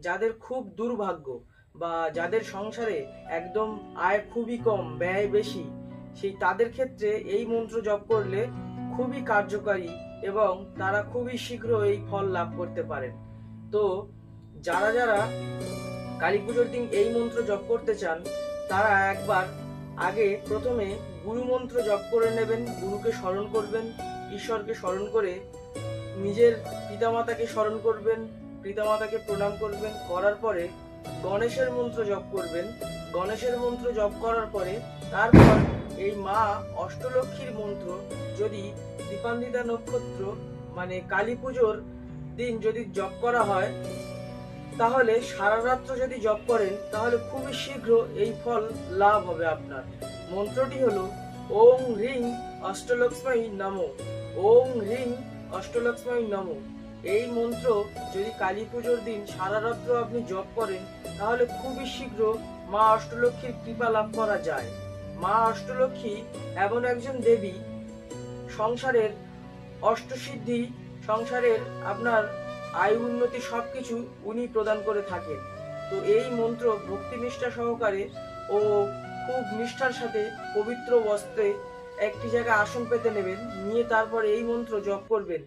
যাদের খুব দুর্ভাগ্য বা যাদের সংসারে একদম আয় খুবই কম, ব্যয় বেশি, সেই তাদের ক্ষেত্রে এই মন্ত্র জপ করলে খুবই কার্যকারী এবং তারা খুবই শীঘ্র এই ফল লাভ করতে পারেন। তো যারা যারা কালী পুজোর দিন এই মন্ত্র জপ করতে চান, তারা একবার আগে প্রথমে গুরু মন্ত্র জপ করে নেবেন, গুরুকে স্মরণ করবেন, ঈশ্বরকে স্মরণ করে নিজের পিতামাতাকে স্মরণ করবেন পিতামাতাকে প্রণাম করবেন, করার পরে গণেশের মন্ত্র জপ করবেন। গণেশের মন্ত্র জপ করার পরে তারপর এই মা অষ্টলক্ষ্মীর মন্ত্র, যদি দীপান্বিতা নক্ষত্র মানে কালী পুজোর দিন যদি জপ করা হয়, তাহলে সারা রাত্র যদি জপ করেন, তাহলে খুবই শীঘ্র এই ফল লাভ হবে আপনার। মন্ত্রটি হলো, ওং হ্রিং অষ্টলক্ষ্মী নমো। ওং হ্রিং অষ্টলক্ষ্মী নমো। এই মন্ত্র যদি কালী পুজোর দিন সারা রাত্র আপনি জপ করেন, তাহলে খুবই শীঘ্র মা অষ্টলক্ষ্মীর কৃপা লাভ করা যায়। মা অষ্টলক্ষ্মী এমন একজন দেবী, সংসারের অষ্টসিদ্ধি, সংসারের আপনার আয় উন্নতি সব কিছু উনি প্রদান করে থাকেন। তো এই মন্ত্র ভক্তি নিষ্ঠা সহকারে ও খুব নিষ্ঠার সাথে পবিত্র বস্ত্রে একটি জায়গায় আসন পেতে নেবেন, নিয়ে তারপর এই মন্ত্র জপ করবেন।